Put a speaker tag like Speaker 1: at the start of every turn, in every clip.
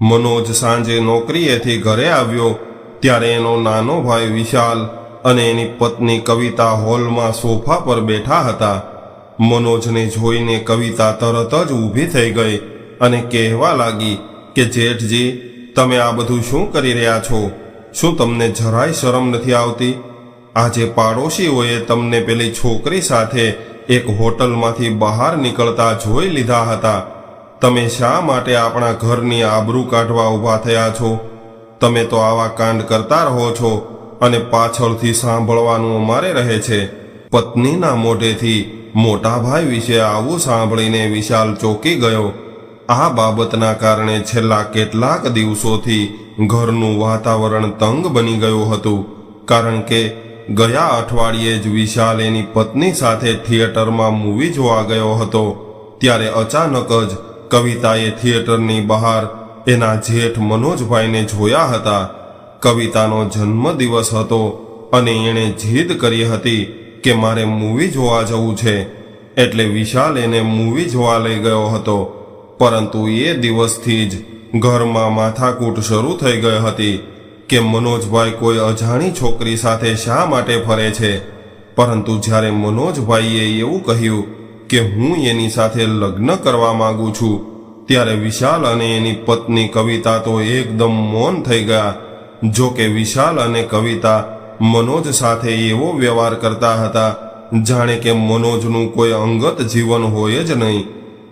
Speaker 1: મનોજ સાંજે નોકરીએથી ઘરે આવ્યો, ત્યારે એનો નાનો ભાઈ વિશાલ અને એની પત્ની કવિતા હોલમાં સોફા પર બેઠા હતા. મનોજને જોઈને કવિતા તરત જ ઊભી થઈ ગઈ અને કહેવા લાગી કે, જેઠજી, તમે આ બધું શું કરી રહ્યા છો? શું તમને જરાય શરમ નથી આવતી? આજે પાડોશીઓએ તમને પેલી છોકરી સાથે એક હોટલમાંથી બહાર નીકળતા જોઈ લીધા હતા. તમે શા માટે આપણા ઘરની આબરૂ કાઢવા ઊભા થયા છો? તમે તો આવા કાંડ કરતા રહો છો અને પાછળથી સાંભળવાનું અમારે રહે છે. પત્નીના મોઢેથી મોટા ભાઈ વિશે આવું સાંભળીને વિશાલ ચોકી ગયો. આ બાબતના કારણે છેલ્લા કેટલાક દિવસોથી ઘરનું વાતાવરણ તંગ બની ગયું હતું. કારણ કે ગયા અઠવાડિયે જ વિશાલ એની પત્ની સાથે થિયેટરમાં મૂવી જોવા ગયો હતો. ત્યારે અચાનક જ કવિતાએ થિયેટરની બહાર એના જેઠ મનોજભાઈને જોયા હતા. કવિતાનો જન્મદિવસ હતો અને એણે જીદ કરી હતી કે મારે મૂવી જોવા જવું છે. એટલે વિશાલ એને મૂવી જોવા લઈ ગયો હતો. પરંતુ એ દિવસથી જ ઘરમાં માથાકૂટ શરૂ થઈ ગઈ હતી કે મનોજભાઈ કોઈ અજાણી છોકરી સાથે શા માટે ફરે છે. પરંતુ જ્યારે મનોજભાઈએ એવું કહ્યું કે હું એની સાથે લગ્ન કરવા માગું છું. ત્યારે વિશાલ અને એની પત્ની કવિતા તો એકદમ મૌન થઈ ગયા. જો કે વિશાલ અને કવિતા મનોજ સાથે એવો વ્યવહાર કરતા હતા, જાણે કે મનોજનું કોઈ અંગત જીવન હોય જ નહીં.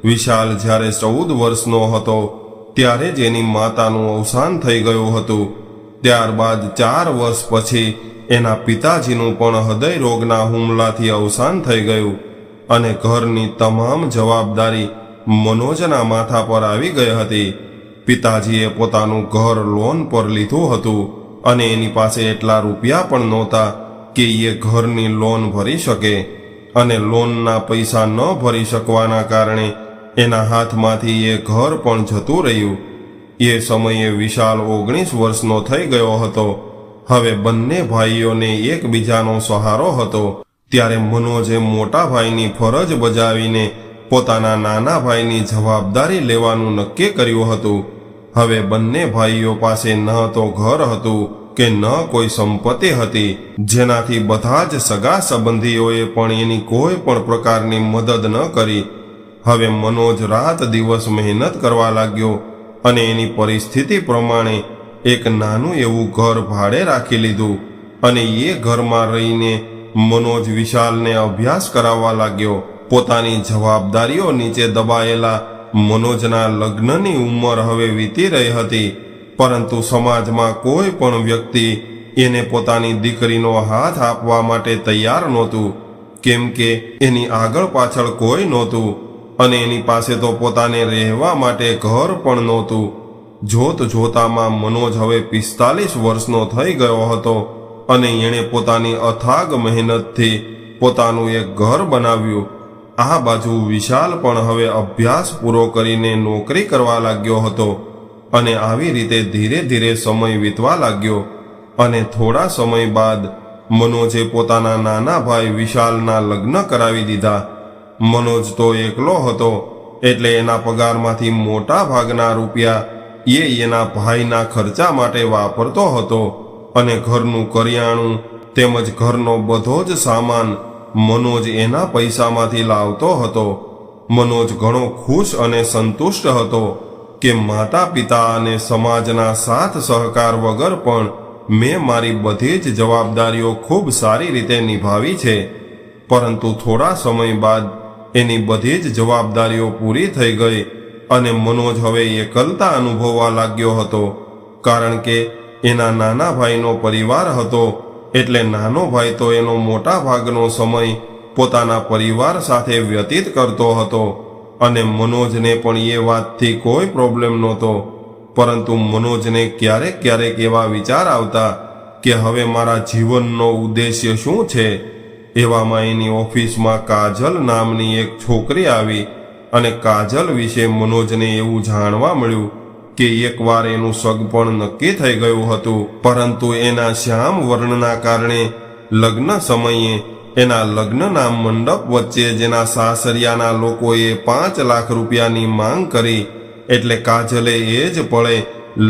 Speaker 1: વિશાલ જ્યારે ચૌદ વર્ષનો હતો, ત્યારે જ એની માતાનું અવસાન થઈ ગયું હતું. ત્યારબાદ ચાર વર્ષ પછી એના પિતાજીનું પણ હૃદય રોગના હુમલાથી અવસાન થઈ ગયું. અને ઘરની તમામ જવાબદારી મનોજના માથા પર આવી ગઈ હતી. પિતાજીએ પોતાનું ઘર લોન પર લીધું હતું અને એની પાસે એટલા રૂપિયા પણ નહોતા કે એ ઘરની લોન ભરી શકે અને લોનના પૈસા ન ભરી શકવાના કારણે એના હાથમાંથી એ ઘર પણ જતું રહ્યું. એ સમયે વિશાલ ઓગણીસ વર્ષનો થઈ ગયો હતો. હવે બંને ભાઈઓને એકબીજાનો સહારો હતો. ત્યારે મનોજે મોટા ભાઈની ફરજ બજાવીને પોતાના નાના ભાઈની જવાબદારી લેવાનું નક્કી કર્યું હતું. હવે બંને ભાઈઓ પાસે ન તો ઘર હતું કે ન કોઈ સંપત્તિ હતી. જેનાથી બધા જ સગા સંબંધીઓએ પણ એની કોઈ પણ પ્રકારની મદદ ન કરી. હવે મનોજ રાત દિવસ મહેનત કરવા લાગ્યો અને એની પરિસ્થિતિ પ્રમાણે એક નાનું એવું ઘર ભાડે રાખી લીધું. અને એ ઘરમાં રહીને મનોજ વિશાલને અભ્યાસ કરાવવા લાગ્યો. પોતાની જવાબદારીઓ નીચે દબાયેલા મનોજના લગ્નની ઉંમર હવે વીતી રહી હતી. પરંતુ સમાજમાં કોઈ પણ વ્યક્તિ એને પોતાની દીકરીનો હાથ આપવા માટે તૈયાર નહોતું. કેમ કે એની આગળ પાછળ કોઈ નહોતું અને એની પાસે તો પોતાને રહેવા માટે ઘર પણ નહોતું. જોત જોતામાં મનોજ હવે પિસ્તાલીસ વર્ષનો થઈ ગયો હતો. અને એણે પોતાની અથાગ મહેનતથી પોતાનું એક ઘર બનાવ્યું. આ બાજુ વિશાલ પણ હવે અભ્યાસ પૂરો કરીને નોકરી કરવા લાગ્યો હતો અને આવી રીતે ધીરે ધીરે સમય વીતવા લાગ્યો અને થોડા સમય બાદ મનોજે પોતાના નાના ભાઈ વિશાલના લગ્ન કરાવી દીધા. મનોજ તો એકલો હતો એટલે એના પગારમાંથી મોટા ભાગના રૂપિયા એ એના ભાઈના ખર્ચા માટે વાપરતો હતો. અને ઘરનું કરિયાણું તેમજ ઘરનો બધો જ સામાન મનોજ એના પૈસામાંથી લાવતો હતો. મનોજ ઘણો ખુશ અને સંતુષ્ટ હતો કે માતા પિતા અને સમાજના સાથ સહકાર વગર પણ મેં મારી બધી જ જવાબદારીઓ ખૂબ સારી રીતે નિભાવી છે. પરંતુ થોડા સમય બાદ એની બધી જ જવાબદારીઓ પૂરી થઈ ગઈ અને મનોજ હવે એકલતા અનુભવવા લાગ્યો હતો. કારણ કે એના નાના ભાઈનો પરિવાર હતો, એટલે નાનો ભાઈ તો એનો મોટા ભાગનો સમય પોતાના પરિવાર સાથે વ્યતીત કરતો હતો અને મનોજને પણ એ વાતથી કોઈ પ્રોબ્લેમ નહોતો. પરંતુ મનોજને ક્યારેક ક્યારેક એવા વિચાર આવતા કે હવે મારા જીવનનો ઉદ્દેશ્ય શું છે? એવામાં એની ઓફિસમાં કાજલ નામની એક છોકરી આવી અને કાજલ વિશે મનોજને એવું જાણવા મળ્યું કે એકવાર એનું સગપણ નક્કી થઈ ગયું હતું. પરંતુ એના શ્યામ વર્ણના કારણે લગ્ન સમયે એના લગ્નના મંડપ વચ્ચે જેના સાસરિયાના લોકોએ પાંચ લાખ રૂપિયાની માંગ કરી, એટલે કાજલે એ જ પળે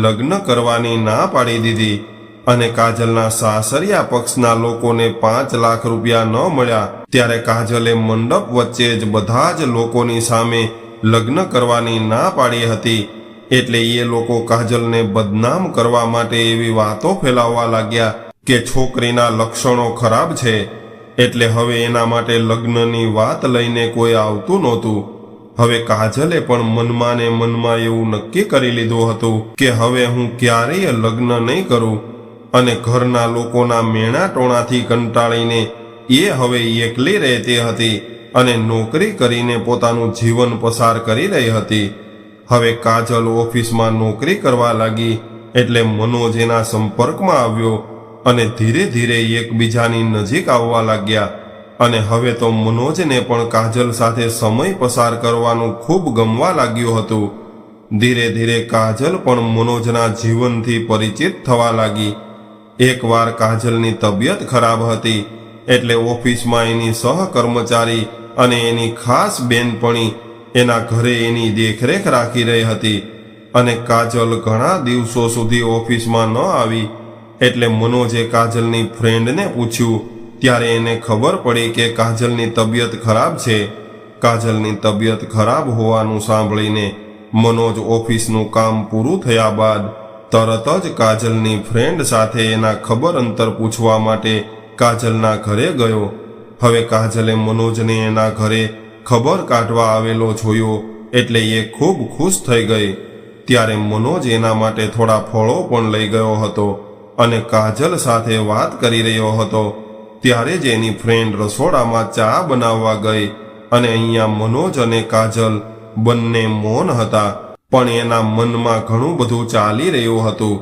Speaker 1: લગ્ન કરવાની ના પાડી દીધી અને કાજલના સાસરિયા પક્ષના લોકોને પાંચ લાખ રૂપિયા ન મળ્યા. ત્યારે કાજલે મંડપ વચ્ચે જ બધા જ લોકોની સામે લગ્ન કરવાની ના પાડી હતી. એટલે એ લોકો કાજલને બદનામ કરવા માટે એવી વાતો ફેલાવવા લાગ્યા કે છોકરીના લક્ષણો ખરાબ છે. એટલે હવે એના માટે લગ્નની વાત લઈને કોઈ આવતું નહોતું. હવે કાજલે પણ મનમાં ને મનમાં એવું નક્કી કરી લીધું હતું કે હવે હું ક્યારેય લગ્ન નહીં કરું અને ઘરના લોકોના મેણા ટોણાથી કંટાળીને એ હવે એકલી રહેતી હતી અને નોકરી કરીને પોતાનું જીવન પસાર કરી રહી હતી. હવે કાજલ ઓફિસમાં નોકરી કરવા લાગી એટલે મનોજ એના સંપર્કમાં આવ્યો અને ધીરે ધીરે એકબીજાની નજીક આવવા લાગ્યા. અને હવે તો મનોજને પણ કાજલ સાથે સમય પસાર કરવાનું ખૂબ ગમવા લાગ્યું હતું. ધીરે ધીરે કાજલ પણ મનોજના જીવનથી પરિચિત થવા લાગી. એકવાર કાજલની તબિયત ખરાબ હતી એટલે ઓફિસમાં એની સહકર્મચારી અને એની ખાસ બેનપણી એના ઘરે એની દેખરેખ રાખી રહી હતી અને કાજલ ઘણા દિવસો સુધી ઓફિસમાં ન આવી એટલે મનોજે કાજલની ફ્રેન્ડને પૂછ્યું, ત્યારે એને ખબર પડી કે કાજલની તબિયત ખરાબ છે? કાજલની તબિયત ખરાબ હોવાનું સાંભળીને મનોજ ઓફિસનું કામ પૂરું થયા બાદ તરત જ કાજલની ફ્રેન્ડ સાથે એના ખબર અંતર પૂછવા માટે કાજલના ઘરે ગયો. હવે કાજલે મનોજને એના ઘરે ખબર કાઢવા આવેલો જોયો એટલે એ ખૂબ ખુશ થઈ ગઈ. ત્યારે મનોજ એના માટે થોડા ફળો પણ લઈ ગયો હતો અને કાજલ સાથે વાત કરી રહ્યો હતો. ત્યારે જ એની ફ્રેન્ડ રસોડામાં ચા બનાવવા ગઈ અને અહીંયા મનોજ અને કાજલ બંને મૌન હતા. પણ એના મનમાં ઘણું બધું ચાલી રહ્યું હતું,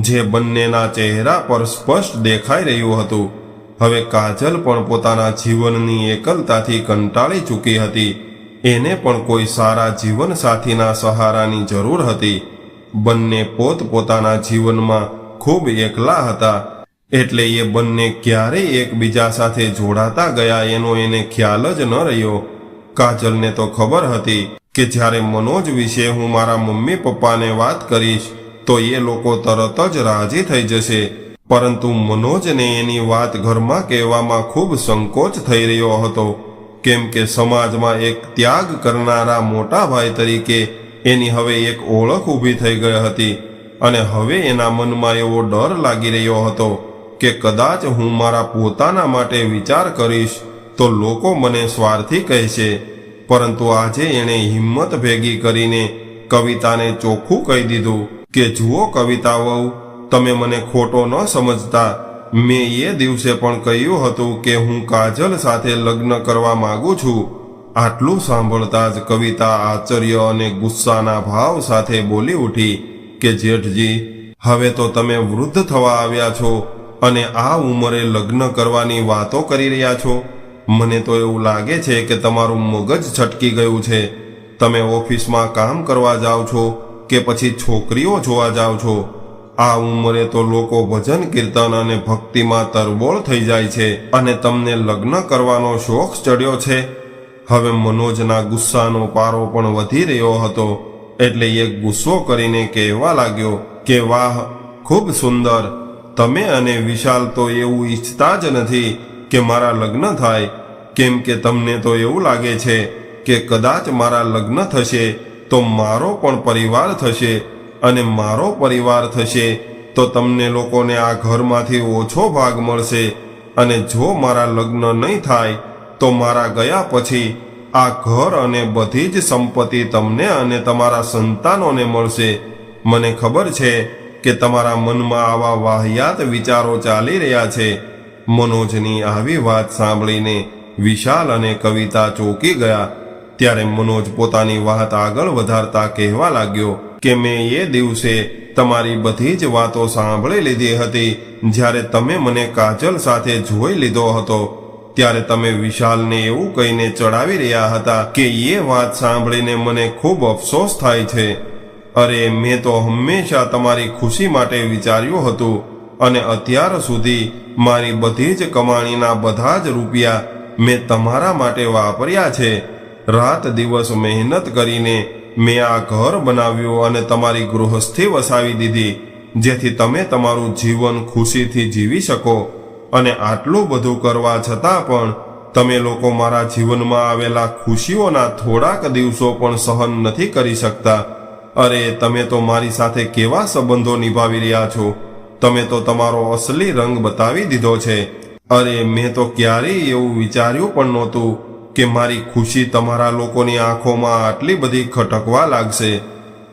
Speaker 1: જે બંનેના ચહેરા પર સ્પષ્ટ દેખાઈ રહ્યું હતું. હવે કાજલ પણ પોતાના જીવનની એકલતાથી કંટાળી ચૂકી હતી. એને પણ કોઈ સારા જીવન સાથીના સહારાની જરૂર હતી. બંને પોત પોતાના જીવનમાં ખૂબ એકલા હતા. એટલે એ બંને ક્યારેય એકબીજા સાથે જોડાતા ગયા એનો એને ખ્યાલ જ ન રહ્યો. કાજલને તો ખબર હતી કે જ્યારે મનોજ વિશે હું મારા મમ્મી પપ્પાને વાત કરીશ, તો એ લોકો તરત જ રાજી થઈ જશે. પરંતુ મનોજને એની વાત ઘરમાં કહેવામાં ખૂબ સંકોચ થઈ રહ્યો હતો, કેમ કે સમાજમાં એક ત્યાગ કરનારા મોટા ભાઈ તરીકે એની હવે એક ઓળખ ઊભી થઈ ગઈ હતી અને હવે એના મનમાં એવો ડર લાગી રહ્યો હતો કે કદાચ હું મારા પોતાના માટે વિચાર કરીશ તો લોકો મને સ્વાર્થી કહેશે. પરંતુ આજે એણે હિંમત ભેગી કરીને કવિતાને ચોખ્ખું કહી દીધું કે જુઓ કવિતા વહુ તમે મને ખોટો ન સમજતા. મેં એ દિવસે પણ કહ્યું હતું કે હું કાજલ સાથે લગ્ન કરવા માગું છું. આટલું સાંભળતા જ કવિતા આશ્ચર્ય અને ગુસ્સાના ભાવ સાથે બોલી ઉઠી કે જેઠજી, હવે તો તમે વૃદ્ધ થવા આવ્યા છો અને આ ઉંમરે લગ્ન કરવાની વાતો કરી રહ્યા છો. મને તો એવું લાગે છે કે તમારું મગજ છટકી ગયું છે. તમે ઓફિસમાં કામ કરવા જાઓ છો કે પછી છોકરીઓ જોવા જાઓ છો? આ ઉંમરે તો લોકો ભજન કીર્તન અને ભક્તિમાં તરબોળ થઈ જાય છે અને તમને લગ્ન કરવાનો શોખ ચડ્યો છે. હવે મનોજના ગુસ્સાનો પારો પણ વધી રહ્યો હતો, એટલે એ ગુસ્સો કરીને કહેવા લાગ્યો કે, વાહ, ખૂબ સુંદર. તમે અને વિશાલ તો એવું ઈચ્છતા જ નથી કે મારા લગ્ન થાય. કેમ કે તમને તો એવું લાગે છે કે કદાચ મારા લગ્ન થશે તો મારો પણ પરિવાર થશે. અને મારો પરિવાર થશે, તો તમને લોકોને આ ઘરમાંથી ઓછો ભાગ મળશે. અને જો મારા લગ્ન નહીં થાય, તો મારા ગયા પછી આ ઘર અને બધી જ સંપત્તિ તમને અને તમારા સંતાનોને મળશે. મને ખબર છે કે તમારા મનમાં આવા વાહિયાત વિચારો ચાલી રહ્યા છે. મનોજની આવી વાત સાંભળીને વિશાલ અને કવિતા ચોંકી ગયા. ત્યારે મનોજ પોતાની વાત આગળ વધારતા કહેવા લાગ્યો કે મેં એ દિવસે તમારી બધી જ વાતો સાંભળી લીધી હતી. જ્યારે તમે મને કાજલ સાથે જોઈ લીધો હતો, ત્યારે તમે વિશાલને એવું કહીને ચડાવી રહ્યા હતા કે એ વાત સાંભળીને મને ખૂબ અફસોસ થાય છે. અરે, મેં તો હંમેશા તમારી ખુશી માટે વિચાર્યું હતું અને અત્યાર સુધી મારી બધી જ કમાણીના બધા જ રૂપિયા મેં તમારા માટે વાપર્યા છે. રાત દિવસ મહેનત કરીને મેં આ ઘર બનાવ્યું અને તમારી ગૃહસ્થી વસાવી દીધી, જેથી તમે તમારું જીવન ખુશીથી જીવી શકો. અને આટલું બધું કરવા છતાં પણ તમે લોકો મારા જીવનમાં આવેલા ખુશીઓના થોડાક દિવસો પણ સહન નથી કરી શકતા. અરે, તમે તો મારી સાથે કેવા સંબંધો નિભાવી રહ્યા છો? તમે તો તમારો અસલી રંગ બતાવી દીધો છે. અરે, મેં તો ક્યારેય એવું વિચાર્યું પણ નહોતું. કે મારી ખુશી તમારા લોકોની આંખોમાં આટલી બધી ખટકવા લાગશે?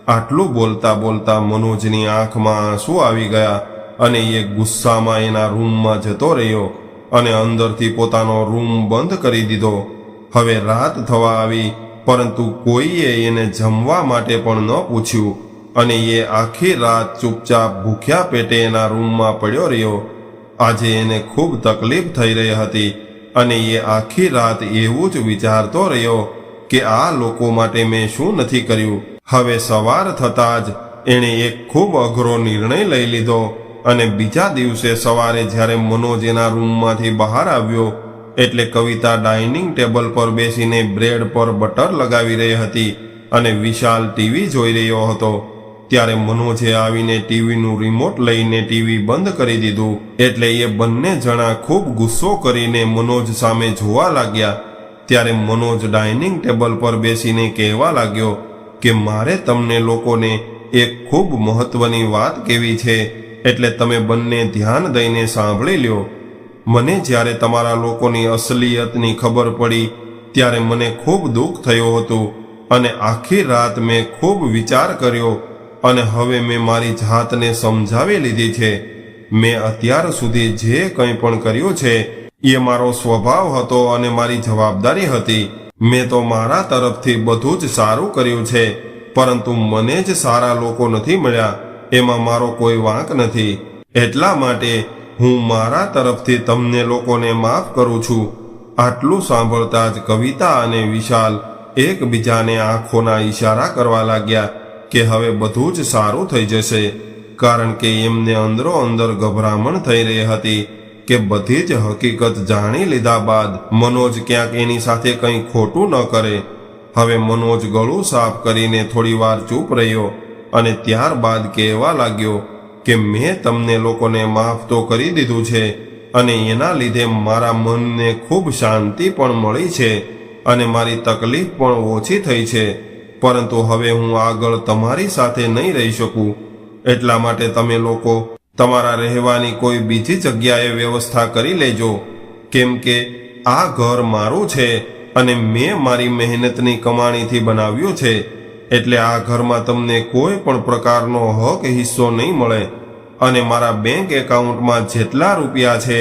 Speaker 1: આટલું બોલતા બોલતા મનોજની આંખમાં આંસુ આવી ગયા અને એ ગુસ્સામાં એના રૂમમાં જતો રહ્યો અને અંદરથી પોતાનો રૂમ બંધ કરી દીધો. હવે રાત થવા આવી, પરંતુ કોઈએ એને જમવા માટે પણ ન પૂછ્યું અને એ આખી રાત ચૂપચાપ ભૂખ્યા પેટે એના રૂમમાં પડ્યો રહ્યો. આજે એને ખૂબ તકલીફ થઈ રહી હતી અને એ આખી રાત એવું જ વિચારતો રહ્યો કે આ લોકો માટે મેં શું નથી કર્યું. હવે સવાર થતાં જ એણે એક ખૂબ અઘરો નિર્ણય લઈ લીધો અને બીજા દિવસે સવારે જ્યારે મનોજ એના રૂમમાંથી બહાર આવ્યો, એટલે કવિતા ડાઇનિંગ ટેબલ પર બેસીને બ્રેડ પર બટર લગાવી રહી હતી અને વિશાલ ટીવી જોઈ રહ્યો હતો. ત્યારે મનોજે આવીને ટીવીનું રિમોટ લઈને ટીવી બંધ કરી દીધું. એટલે એ બંને જણા ખૂબ ગુસ્સો કરીને મનોજ સામે જોવા લાગ્યા. ત્યારે મનોજ ડાઇનિંગ ટેબલ પર બેસીને કહેવા લાગ્યો કે મારે તમને લોકોને એક ખૂબ મહત્વની વાત કેવી છે. એટલે તમે બંને ધ્યાન દઈને સાંભળી લ્યો. મને જ્યારે તમારા લોકોની અસલિયતની ખબર પડી, ત્યારે મને ખૂબ દુઃખ થયું હતું. અને આખી રાત મેં ખૂબ વિચાર કર્યો અને હવે મેં મારી જાતને સમજાવી લીધી છે. મેં અત્યાર સુધી જે કંઈ પણ કર્યું છે, એ મારો સ્વભાવ હતો અને મારી જવાબદારી હતી. મેં તો મારા તરફથી બધું જ સારું કર્યું છે, પરંતુ મને જ સારા લોકો નથી મળ્યા. એમાં મારો કોઈ વાંક નથી. એટલા માટે હું મારા તરફથી તમને લોકોને માફ કરું છું. આટલું સાંભળતા જ કવિતા અને વિશાલ એકબીજાને આંખોના ઈશારા કરવા લાગ્યા. કે હવે બધું જ સારું થઈ જશે, કારણ કે એમને અંદરો અંદર ગભરામણ થઈ રહી હતી કે બધી જ હકીકત જાણી લીધા બાદ મનોજ ક્યાંક એની સાથે કંઈ ખોટું ન કરે. હવે મનોજ ગળું સાફ કરીને થોડી વાર ચૂપ રહ્યો અને ત્યારબાદ કહેવા લાગ્યો કે મેં તમને લોકોને માફ તો કરી દીધું છે અને એના લીધે મારા મનને ખૂબ શાંતિ પણ મળી છે અને મારી તકલીફ પણ ઓછી થઈ છે. પરંતુ હવે હું આગળ તમારી સાથે નહીં રહી શકું. એટલા માટે તમે લોકો તમારા રહેવાની કોઈ બીજી જગ્યાએ વ્યવસ્થા કરી લેજો. કેમ કે આ ઘર મારું છે અને મેં મારી મહેનતની કમાણીથી બનાવ્યું છે. એટલે આ ઘરમાં તમને કોઈ પણ પ્રકારનો હક હિસ્સો નહીં મળે. અને મારા બેંક એકાઉન્ટમાં જેટલા રૂપિયા છે,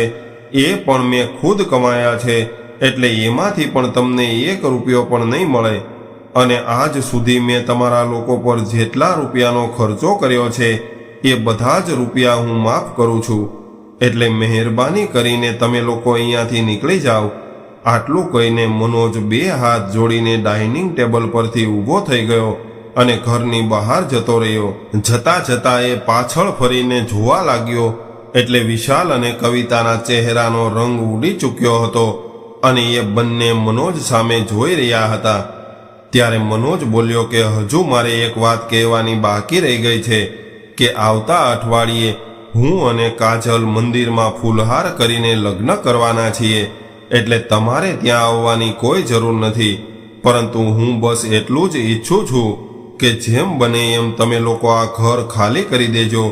Speaker 1: એ પણ મેં ખુદ કમાયા છે. એટલે એમાંથી પણ તમને એક રૂપિયો પણ નહીં મળે. અને આજ સુધી મેં તમારા લોકો પર જેટલા રૂપિયાનો ખર્ચો કર્યો છે, એ બધા જ રૂપિયા હું માફ કરું છું. એટલે મહેરબાની કરીને તમે લોકો અહીંયાથી નીકળી જાઓ. આટલું કહીને મનોજ બે હાથ જોડીને ડાઇનિંગ ટેબલ પરથી ઊભો થઈ ગયો અને ઘરની બહાર જતો રહ્યો. જતા જતા એ પાછળ ફરીને જોવા લાગ્યો, એટલે વિશાલ અને કવિતાના ચહેરાનો રંગ ઉડી ચૂક્યો હતો અને એ બંને મનોજ સામે જોઈ રહ્યા હતા. ત્યારે મનોજ બોલ્યો કે, હજુ મારે એક વાત કહેવાની બાકી રહી ગઈ છે, કે આવતા અઠવાડિયે હું અને કાજલ મંદિરમાં ફૂલહાર કરીને લગ્ન કરવાના છીએ, એટલે તમારે ત્યાં આવવાની કોઈ જરૂર નથી. પરંતુ હું બસ એટલું જ ઈચ્છું છું કે જેમ બને એમ તમે લોકો આ ઘર ખાલી કરી દેજો,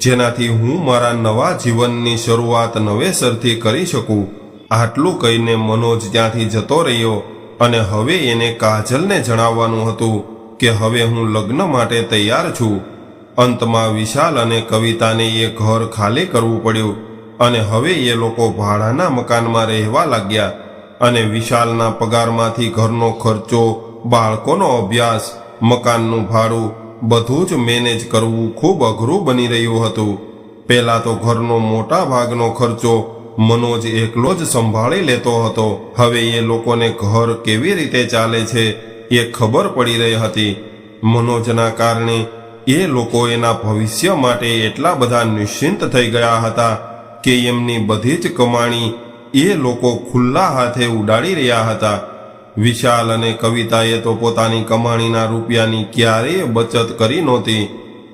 Speaker 1: જેનાથી હું મારા નવા જીવનની શરૂઆત નવેસરથી કરી શકું. આટલું કહીને મનોજ ત્યાંથી જતો રહ્યો. અને હવે એને કાજલને જણાવવાનું હતું કે હવે હું લગ્ન માટે તૈયાર છું. અંતમાં વિશાલ અને કવિતાને એ ઘર ખાલી કરવું પડ્યું અને હવે એ લોકો ભાડાના મકાનમાં રહેવા લાગ્યા અને વિશાલના પગારમાંથી ઘરનો ખર્ચો, બાળકોનો અભ્યાસ, મકાનનું ભાડું બધું જ મેનેજ કરવું ખૂબ અઘરું બની રહ્યું હતું. પહેલાં તો ઘરનો મોટા ભાગનો ખર્ચો મનોજ એકલો જ સંભાળી લેતો હતો. હવે એ લોકોને ઘર કેવી રીતે ચાલે છે એ ખબર પડી રહી હતી. મનોજના કારણે એ લોકો એના ભવિષ્ય માટે એટલા બધા નિશ્ચિંત થઈ ગયા હતા કે એમની બધી જ કમાણી એ લોકો ખુલ્લા હાથે ઉડાડી રહ્યા હતા. વિશાલ અને કવિતાએ તો પોતાની કમાણીના રૂપિયાની ક્યારેય બચત કરી નહોતી.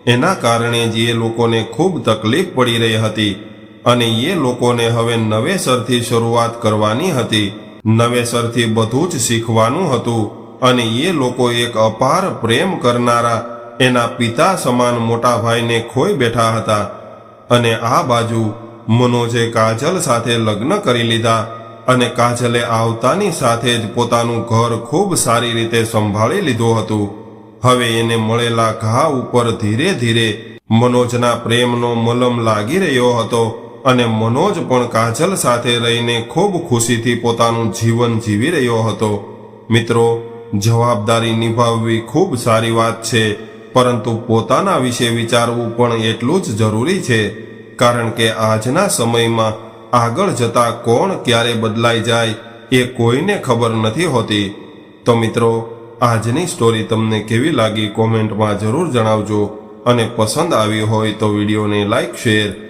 Speaker 1: એના કારણે જ એ લોકોને ખૂબ તકલીફ પડી રહી હતી. અને એ લોકોને હવે નવેસરથી શરૂઆત કરવાની હતી. નવેસરથી બધું જ શીખવાનું હતું અને એ લોકો એક અપાર પ્રેમ કરનારા એના પિતા સમાન મોટા ભાઈને ખોઈ બેઠા હતા. અને આ બાજુ મનોજે કાજલ સાથે લગ્ન કરી લીધા અને કાજલે આવતાની સાથે જ પોતાનું ઘર ખૂબ સારી રીતે સંભાળી લીધું હતું. હવે એને મળેલા ઘા ઉપર ધીરે ધીરે મનોજના પ્રેમનો મલમ લાગી રહ્યો હતો. અને મનોજ પણ કાજલ સાથે રહીને ખૂબ ખુશીથી પોતાનું જીવન જીવી રહ્યો હતો. મિત્રો, જવાબદારી નિભાવવી ખૂબ સારી વાત છે, પરંતુ પોતાના વિશે વિચારવું પણ એટલું જ જરૂરી છે, કારણ કે આજના સમયમાં આગળ જતા કોણ ક્યારે બદલાઈ જાય એ કોઈને ખબર નથી હોતી. તો મિત્રો, આજની સ્ટોરી તમને કેવી લાગી કોમેન્ટમાં જરૂર જણાવજો અને પસંદ આવી હોય તો વિડીયોને લાઈક શેર